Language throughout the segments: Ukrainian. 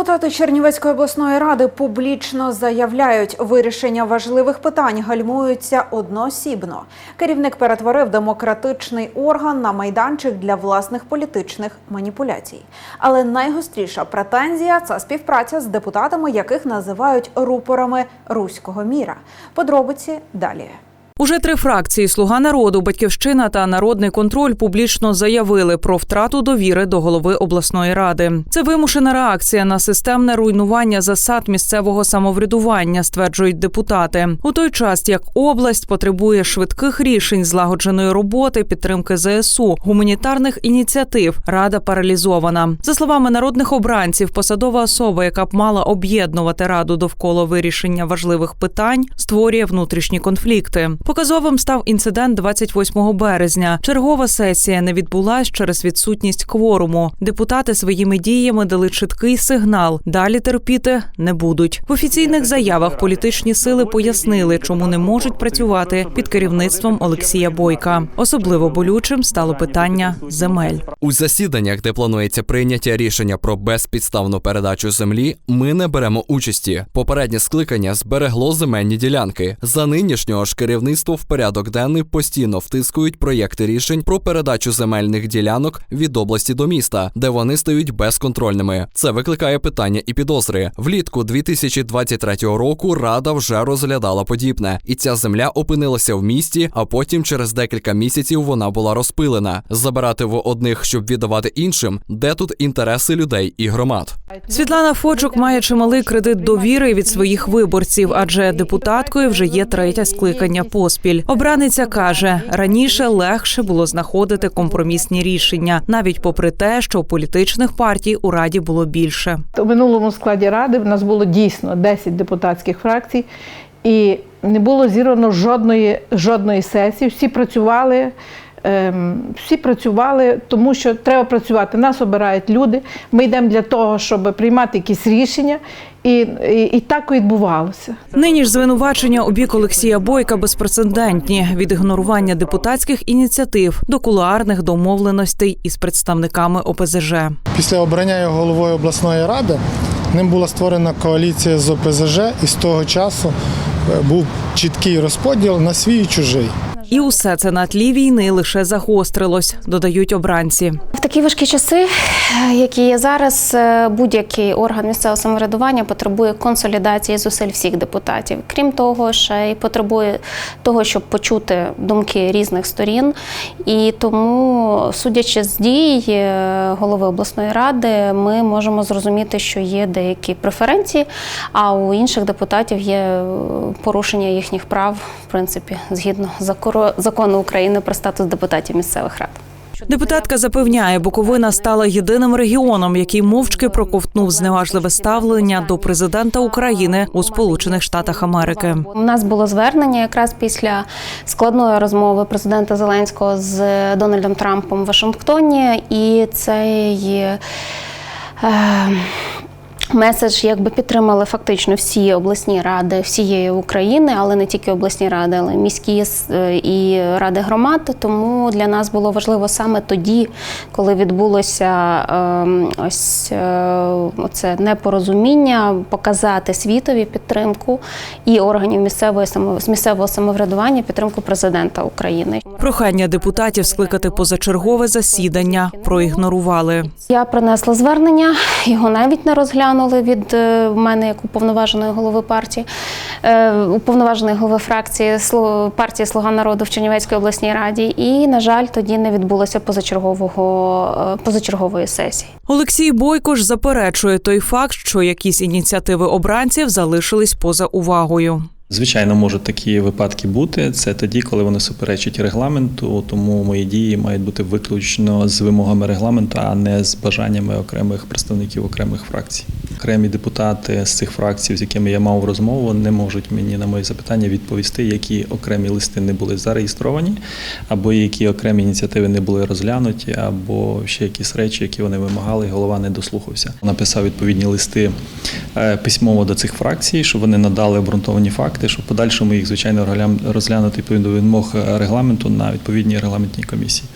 Депутати Чернівецької обласної ради публічно заявляють, вирішення важливих питань гальмуються одноосібно. Керівник перетворив демократичний орган на майданчик для власних політичних маніпуляцій. Але найгостріша претензія це співпраця з депутатами, яких називають рупорами руського міра. Подробиці далі. Уже три фракції Слуга народу, Батьківщина та Народний контроль публічно заявили про втрату довіри до голови обласної ради. Це вимушена реакція на системне руйнування засад місцевого самоврядування, стверджують депутати. У той час як область потребує швидких рішень, злагодженої роботи, підтримки ЗСУ, гуманітарних ініціатив. Рада паралізована. За словами народних обранців, посадова особа, яка б мала об'єднувати раду довкола вирішення важливих питань, створює внутрішні конфлікти. Показовим став інцидент 28 березня. Чергова сесія не відбулась через відсутність кворуму. Депутати своїми діями дали чіткий сигнал. Далі терпіти не будуть. В офіційних заявах політичні сили пояснили, чому не можуть працювати під керівництвом Олексія Бойка. Особливо болючим стало питання земель. У засіданнях, де планується прийняття рішення про безпідставну передачу землі, ми не беремо участі. Попереднє скликання зберегло земельні ділянки. За нинішнього ж керівництво в порядок денний постійно втискують проєкти рішень про передачу земельних ділянок від області до міста, де вони стають безконтрольними. Це викликає питання і підозри. Влітку 2023 року рада вже розглядала подібне, і ця земля опинилася в місті, а потім через декілька місяців вона була розпилена. Забирати в одних, щоб віддавати іншим, де тут інтереси людей і громад. Світлана Фочук має чималий кредит довіри від своїх виборців, адже депутаткою вже є третє скликання поспіль. Обраниця каже, раніше легше було знаходити компромісні рішення, навіть попри те, що політичних партій у раді було більше. У минулому складі ради в нас було дійсно 10 депутатських фракцій, і не було зірвано жодної, жодної сесії. Всі працювали. Ем, Всі працювали, тому що треба працювати. Нас обирають люди. Ми йдемо для того, щоб приймати якісь рішення, і, і, і так відбувалося. Нині ж звинувачення у бік Олексія Бойка безпрецедентні від ігнорування депутатських ініціатив до кулуарних домовленостей із представниками ОПЗЖ. Після обрання його головою обласної ради ним була створена коаліція з ОПЗЖ, і з того часу е, був чіткий розподіл на свій і чужий. І усе це на тлі війни лише загострилось, додають обранці. В такі важкі часи, е, які є зараз, е, будь-який орган місцевого самоврядування потребує консолідації зусиль всіх депутатів. Крім того, ще й потребує того, щоб почути думки різних сторін. І тому, судячи з дій е, голови обласної ради, ми можемо зрозуміти, що є деякі преференції, а у інших депутатів є порушення їхніх прав, в принципі, згідно закоро- закону України про статус депутатів місцевих рад. Депутатка запевняє, Буковина стала єдиним регіоном, який мовчки проковтнув зневажливе ставлення до президента України у Сполучених Штатах Америки. У нас було звернення якраз після складної розмови президента Зеленського з Дональдом Трампом в Вашингтоні, і цей е, меседж якби підтримали фактично всі обласні ради всієї України, але не тільки обласні ради, але й міські е, і ради громад. Тому для нас було важливо саме тоді, коли відбулося е, ось е, це непорозуміння, показати світові підтримку і органів місцевої місцевого самоврядування, підтримку президента України. Прохання депутатів скликати позачергове засідання проігнорували. Я принесла звернення, його навіть не розглянули від е, мене як уповноваженої голови партії, е, уповноваженої голови фракції партії Слуга народу в Чернівецькій обласній раді. І, на жаль, тоді не відбулося позачергового е, позачергової сесії. Олексій Бойко ж заперечує той факт, що якісь ініціативи обранців залишились поза увагою. Звичайно, можуть такі випадки бути. Це тоді, коли вони суперечать регламенту, тому мої дії мають бути виключно з вимогами регламенту, а не з бажаннями окремих представників окремих фракцій. Окремі депутати з цих фракцій, з якими я мав розмову, не можуть мені на мої запитання відповісти, які окремі листи не були зареєстровані, або які окремі ініціативи не були розглянуті, або ще якісь речі, які вони вимагали, і голова не дослухався. Написав відповідні листи е, письмово до цих фракцій, щоб вони надали обґрунтовані факти, щоб в подальшому їх звичайно розглянути відповідно до вимог е, регламенту на відповідній регламентній комісії.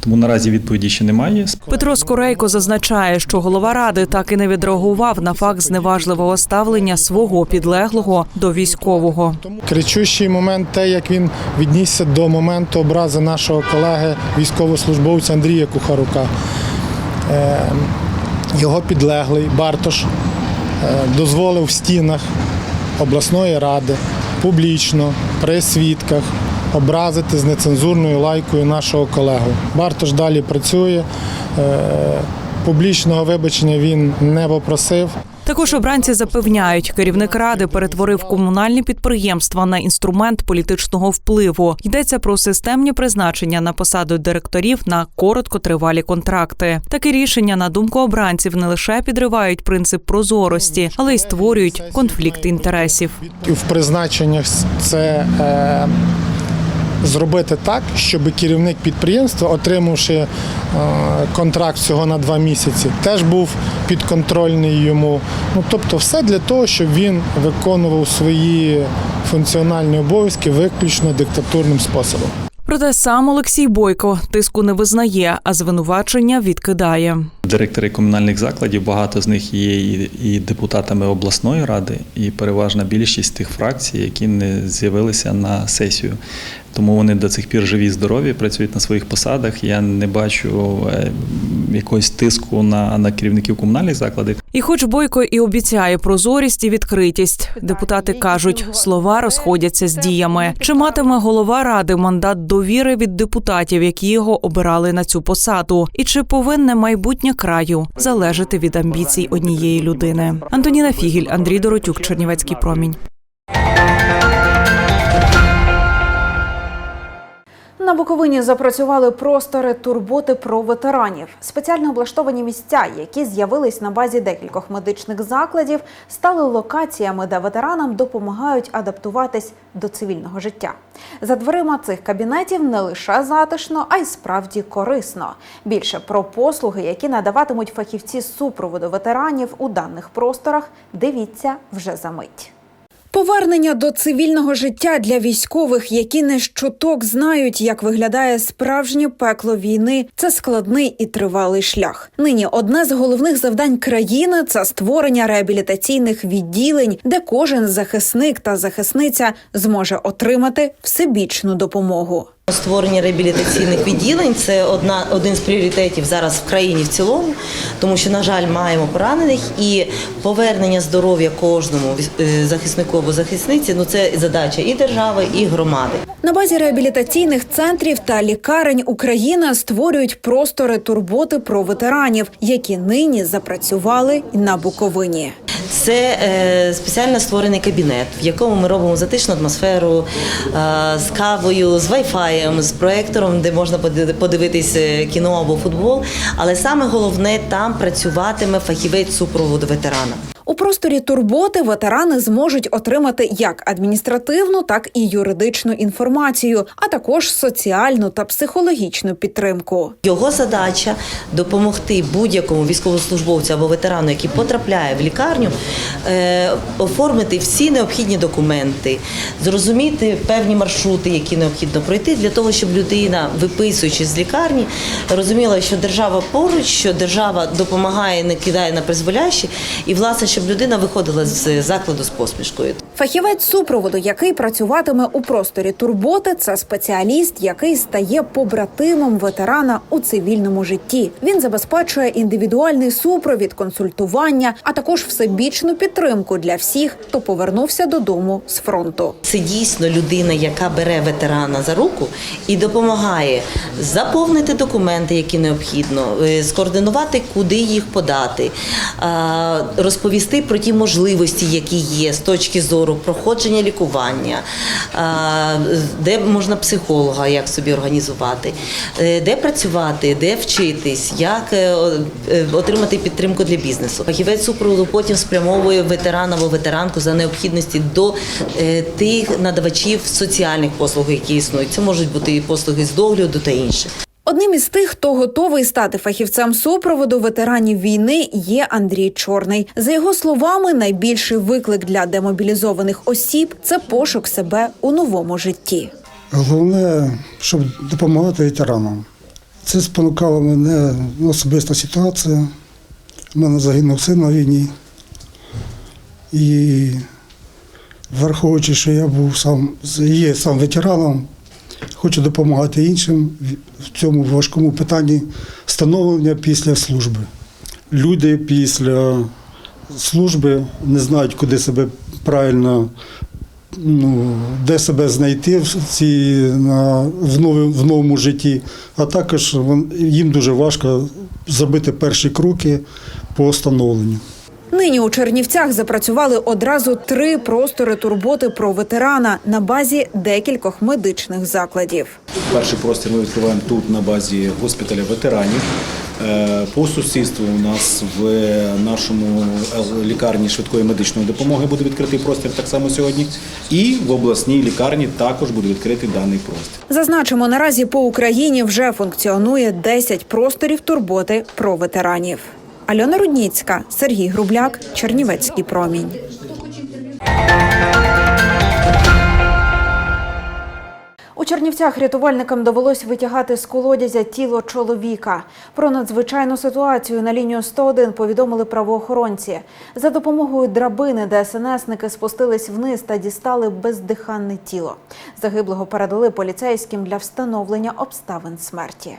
Тому наразі відповіді ще немає. Петро Скорейко зазначає, що голова ради так і не відреагував на факт зневажливого ставлення свого підлеглого до військового. Кричущий момент те, як він віднісся до моменту образи нашого колеги, військовослужбовця Андрія Кухарука. Е, Його підлеглий Бартош е, дозволив в стінах обласної ради публічно при свідках образити з нецензурною лайкою нашого колегу. Бартош далі працює. е, Публічного вибачення він не попросив. Також обранці запевняють, керівник ради перетворив комунальні підприємства на інструмент політичного впливу. Йдеться про системні призначення на посаду директорів на короткотривалі контракти. Таке рішення, на думку обранців, не лише підривають принцип прозорості, але й створюють конфлікт інтересів. в призначеннях це е, зробити так, щоб керівник підприємства, отримавши е, контракт всього на два місяці, теж був підконтрольний йому. Ну тобто, все для того, щоб він виконував свої функціональні обов'язки виключно диктатурним способом. Проте сам Олексій Бойко тиску не визнає, а звинувачення відкидає. Директори комунальних закладів, багато з них є і, і депутатами обласної ради, і переважна більшість тих фракцій, які не з'явилися на сесію. Тому вони до цих пір живі, здорові, працюють на своїх посадах. Я не бачу е, якогось тиску на, на керівників комунальних закладів. І, хоч Бойко і обіцяє прозорість і відкритість, депутати кажуть, слова розходяться з діями. Чи матиме голова ради мандат довіри від депутатів, які його обирали на цю посаду? І чи повинне майбутнє краю залежати від амбіцій однієї людини? Антоніна Фігіль, Андрій Доротюк, Чернівецький промінь. На Буковині запрацювали простори турботи про ветеранів. Спеціально облаштовані місця, які з'явились на базі декількох медичних закладів, стали локаціями, де ветеранам допомагають адаптуватись до цивільного життя. За дверима цих кабінетів не лише затишно, а й справді корисно. Більше про послуги, які надаватимуть фахівці супроводу ветеранів у даних просторах, дивіться вже за мить. Повернення до цивільного життя для військових, які не щоток знають, як виглядає справжнє пекло війни, це складний і тривалий шлях. Нині одне з головних завдань країни це створення реабілітаційних відділень, де кожен захисник та захисниця зможе отримати всебічну допомогу. Створення реабілітаційних відділень це одна один з пріоритетів зараз в країні в цілому, тому що, на жаль, маємо поранених і повернення здоров'я кожному е, захиснику або захисниці. Ну це задача і держави, і громади. На базі реабілітаційних центрів та лікарень Україна створюють простори турботи про ветеранів, які нині запрацювали на Буковині. Це е, спеціально створений кабінет, в якому ми робимо затишну атмосферу е, з кавою, з вайфаєм, з проектором, де можна поди- подивитись е, кіно або футбол. Але саме головне там працюватиме фахівець супроводу ветерана. Просторі турботи ветерани зможуть отримати як адміністративну, так і юридичну інформацію, а також соціальну та психологічну підтримку. Його задача допомогти будь-якому військовослужбовцю або ветерану, який потрапляє в лікарню, е, оформити всі необхідні документи, зрозуміти певні маршрути, які необхідно пройти, для того, щоб людина, виписуючись з лікарні, розуміла, що держава поруч, що держава допомагає, не кидає на призволяще, і власне, щоб людина виходила з закладу з посмішкою. Фахівець супроводу, який працюватиме у просторі турботи, це спеціаліст, який стає побратимом ветерана у цивільному житті. Він забезпечує індивідуальний супровід, консультування, а також всебічну підтримку для всіх, хто повернувся додому з фронту. Це дійсно людина, яка бере ветерана за руку і допомагає заповнити документи, які необхідно, е, скоординувати, куди їх подати, а, про ті можливості, які є з точки зору проходження лікування, де можна психолога, як собі організувати, е, де працювати, де вчитись, як е, е, отримати підтримку для бізнесу. Фахівець супроводу потім спрямовує ветерана або ветеранку за необхідності до тих надавачів соціальних послуг, які існують. Це можуть бути і послуги з догляду та інше. Одним із тих, хто готовий стати фахівцем супроводу ветеранів війни, є Андрій Чорний. За його словами, найбільший виклик для демобілізованих осіб це пошук себе у новому житті. Головне, щоб допомагати ветеранам. Це спонукала мене особиста ситуація. У мене загинув син на війні. І враховуючи, що я був сам є сам ветераном, хочу допомагати іншим в цьому важкому питанні становлення після служби. Люди після служби не знають, куди себе правильно ну, де себе знайти в, ці, на, в, новому, в новому житті, а також їм дуже важко зробити перші кроки по встановленню. Нині у Чернівцях запрацювали одразу три простори турботи про ветерана на базі декількох медичних закладів. Перший простір ми відкриваємо тут на базі госпіталя ветеранів. Е, По сусідству у нас в нашому е, лікарні швидкої медичної допомоги буде відкритий простір так само сьогодні. І в обласній лікарні також буде відкритий даний простір. Зазначимо, наразі по Україні вже функціонує 10 просторів турботи про ветеранів. Альона Рудніцька, Сергій Грубляк, Чернівецький промінь. У Чернівцях рятувальникам довелось витягати з колодязя тіло чоловіка. Про надзвичайну ситуацію на лінію 101 повідомили правоохоронці. За допомогою драбини ДСНСники спустились вниз та дістали бездиханне тіло. Загиблого передали поліцейським для встановлення обставин смерті.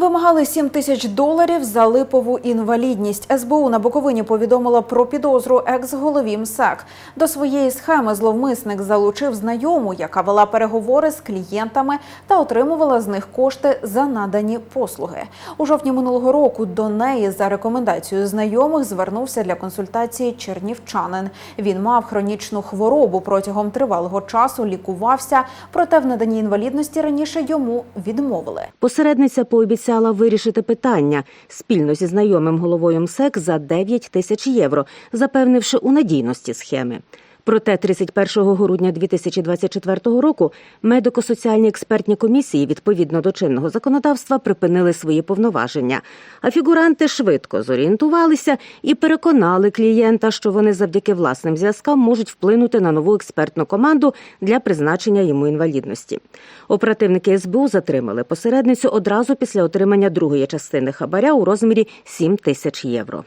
Вимагали 7 тисяч доларів за липову інвалідність. СБУ на Буковині повідомила про підозру екс-голові МСЕК. До своєї схеми зловмисник залучив знайому, яка вела переговори з клієнтами та отримувала з них кошти за надані послуги. У жовтні минулого року до неї за рекомендацією знайомих звернувся для консультації чернівчанин. Він мав хронічну хворобу протягом тривалого часу, лікувався, проте в наданні інвалідності раніше йому відмовили. Посередниця пообіцяла вирішити питання спільно зі знайомим головою МСЕК за 9 тисяч євро, запевнивши у надійності схеми. Проте 31 грудня 2024 року медико-соціальні експертні комісії відповідно до чинного законодавства припинили свої повноваження. А фігуранти швидко зорієнтувалися і переконали клієнта, що вони завдяки власним зв'язкам можуть вплинути на нову експертну команду для призначення йому інвалідності. Оперативники СБУ затримали посередницю одразу після отримання другої частини хабаря у розмірі 7 тисяч євро.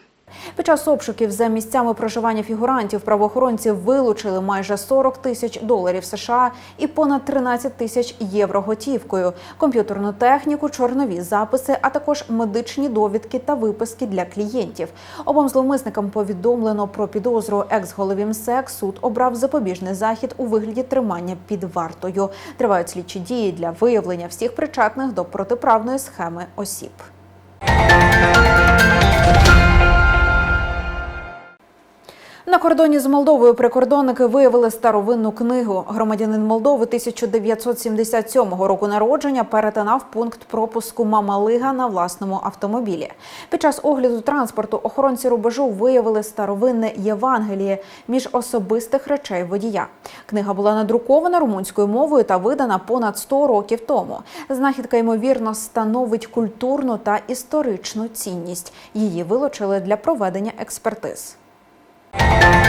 Під час обшуків за місцями проживання фігурантів правоохоронці вилучили майже 40 тисяч доларів США і понад 13 тисяч євро готівкою, комп'ютерну техніку, чорнові записи, а також медичні довідки та виписки для клієнтів. Обом зловмисникам повідомлено про підозру екс-голові МСЕК. Суд обрав запобіжний захід у вигляді тримання під вартою. Тривають слідчі дії для виявлення всіх причетних до протиправної схеми осіб. Кордоні з Молдовою прикордонники виявили старовинну книгу. Громадянин Молдови 1977 року народження перетинав пункт пропуску Мамалига на власному автомобілі. Під час огляду транспорту охоронці рубежу виявили старовинне Євангеліє між особистих речей водія. Книга була надрукована румунською мовою та видана понад 100 років тому. Знахідка ймовірно становить культурну та історичну цінність. Її вилучили для проведення експертиз.